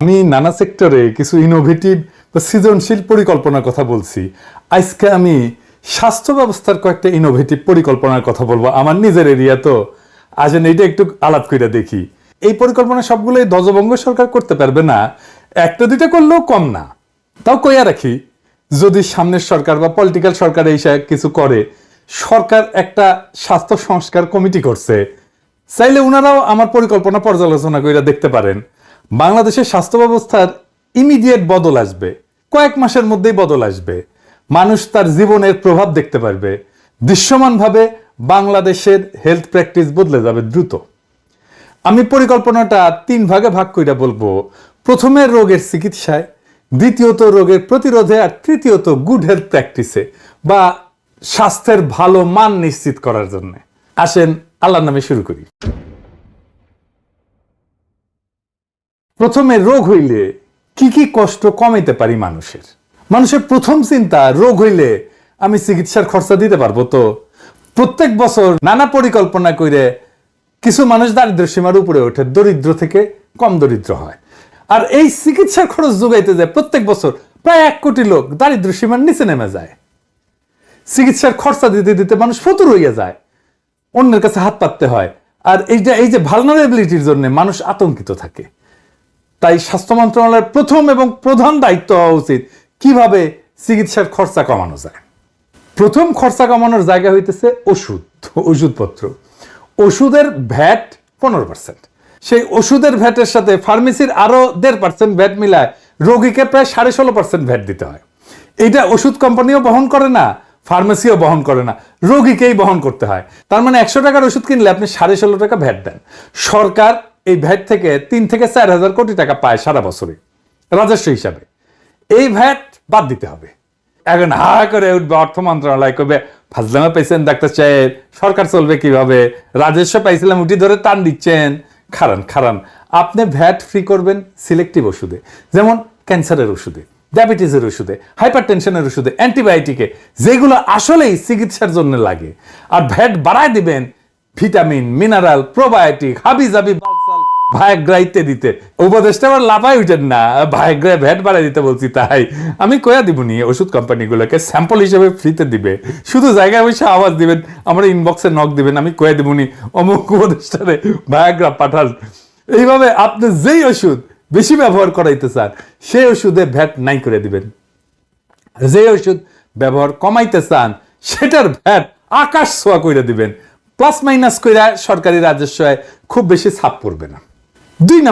আমি নানা সেক্টরে কিছু ইনোভেটিভ বা সৃজনশীল পরিকল্পনার কথা বলছি। আজকে আমি স্বাস্থ্য ব্যবস্থার কয়েকটা ইনোভেটিভ পরিকল্পনার কথা বলব আমার নিজের এরিয়া তো। আসেন এইটা একটু আলাপ করে দেখি। এই পরিকল্পনা সবগুলোই দজবঙ্গ সরকার করতে পারবে না। একটা দুইটা করলেও কম না। তাও কইয়া রাখি, যদি সামনের সরকার বা পলিটিক্যাল সরকার এই কিছু করে, সরকার একটা স্বাস্থ্য সংস্কার কমিটি করছে, চাইলে ওনারাও আমার পরিকল্পনা পর্যালোচনা করে দেখতে পারেন। বাংলাদেশের স্বাস্থ্য ব্যবস্থার ইমিডিয়েট বদল আসবে। কয়েক মাসের মধ্যেই বদল আসবে। মানুষ তার জীবনের প্রভাব দেখতে পারবে। দৃশ্যমানভাবে বাংলাদেশের হেলথ প্র্যাকটিস বদলে যাবে দ্রুত। আমি পরিকল্পনাটা তিন ভাগে ভাগ করে বলব। প্রথমে রোগের চিকিৎসায়, দ্বিতীয়ত রোগের প্রতিরোধে আর তৃতীয়ত গুড হেলথ প্র্যাকটিসে বা স্বাস্থ্যের ভালো মান নিশ্চিত করার জন্য। আসেন, আল্লাহর নামে শুরু করি। প্রথমে রোগ হইলে কি কি কষ্ট কমাইতে পারি মানুষের? মানুষের প্রথম চিন্তা, রোগ হইলে আমি চিকিৎসার খরচা দিতে পারব তো? প্রত্যেক বছর নানা পরিকল্পনা করে কিছু মানুষ দারিদ্র সীমার উপরে ওঠে, দরিদ্র থেকে কম দরিদ্র হয়। আর এই চিকিৎসার খরচ যোগাইতে যায় প্রত্যেক বছর প্রায় এক কোটি লোক দারিদ্র সীমার নিচে নেমে যায়। চিকিৎসার খরচা দিতে দিতে মানুষ ফতুর হইয়া যায়। অন্যের কাছে হাত পাততে হয়। আর এইটা এই যে ভালনারেবিলিটির জন্য মানুষ আতঙ্কিত থাকে। তাই স্বাস্থ্য মন্ত্রণালয়ের প্রথম এবং প্রধান দায়িত্ব হওয়া উচিত কীভাবে চিকিৎসার খরচা কমানো যায়। প্রথম খরচা কমানোর জায়গা হইতেছে ওষুধ, ওষুধপত্র। ওষুধের ভ্যাট পনেরো পার্সেন্ট। সেই ওষুধের ভ্যাটের সাথে ফার্মেসির আরও দেড় পার্সেন্ট ভ্যাট মিলায় রোগীকে প্রায় সাড়ে ষোলো পার্সেন্ট ভ্যাট দিতে হয়। এইটা ওষুধ কোম্পানিও বহন করে না, ফার্মেসিও বহন করে না, রোগীকেই বহন করতে হয়। তার মানে একশো টাকার ওষুধ কিনলে আপনি সাড়ে ষোলো টাকা ভ্যাট দেন। সরকার এই ভ্যাট থেকে তিন থেকে চার হাজার কোটি টাকা পায় সারা বছরে, রাজস্ব হিসাবে। এই ভ্যাট বাদ দিতে হবে। এখন হা করে উঠবে, অর্থ মন্ত্রণালয় করবে ফাজলামা পাইছেন ডাক্তার সাহেব, সরকার চলবে কীভাবে? রাজস্ব পাইছিলাম, উঠি ধরে টান দিচ্ছেন। খারান খারান, আপনি ভ্যাট ফ্রি করবেন সিলেক্টিভ ওষুধে, যেমন ক্যান্সারের ওষুধে, ডায়াবেটিসের ওষুধে হাইপার টেনশনের ওষুধে, অ্যান্টিবায়োটিকে, যেগুলো আসলেই চিকিৎসার জন্য লাগে। আর ভ্যাট বাড়ায় দিবেন ভিটামিন, মিনারেল, প্রোবায়োটিক হাবি জাবি বালসাল ভায়াগ্রা ইত্যাদিতে উপদেশটা আবার লাফাই উঠেন না। ভায়াগ্রা ভ্যাট বাড়াই দিতে বলছি তাই। আমি কয়া দিব নি ওষুধ কোম্পানিগুলোকে স্যাম্পল হিসেবে ফ্রিতে দিবে। শুধু জায়গায় বসে আওয়াজ দিবেন, আমার ইনবক্সে নক দিবেন, আমি কয়া দিব নি অমুক উপদেশটারে ভায়াগ্রা পাঠান। এইভাবে আপনি যেই ওষুধ বেশি ব্যবহার করাইতে চান, সেই ওষুধে ভ্যাট নাই করে দিবেন। যে ওষুধ ব্যবহার কমাইতে চান, সেটার ভ্যাট আকাশ ছোঁয়া করে দিবেন। প্লাস মাইনাস কইরা সরকারি রাজস্ব খুব বেশি ছাপ পড়বে না। Динам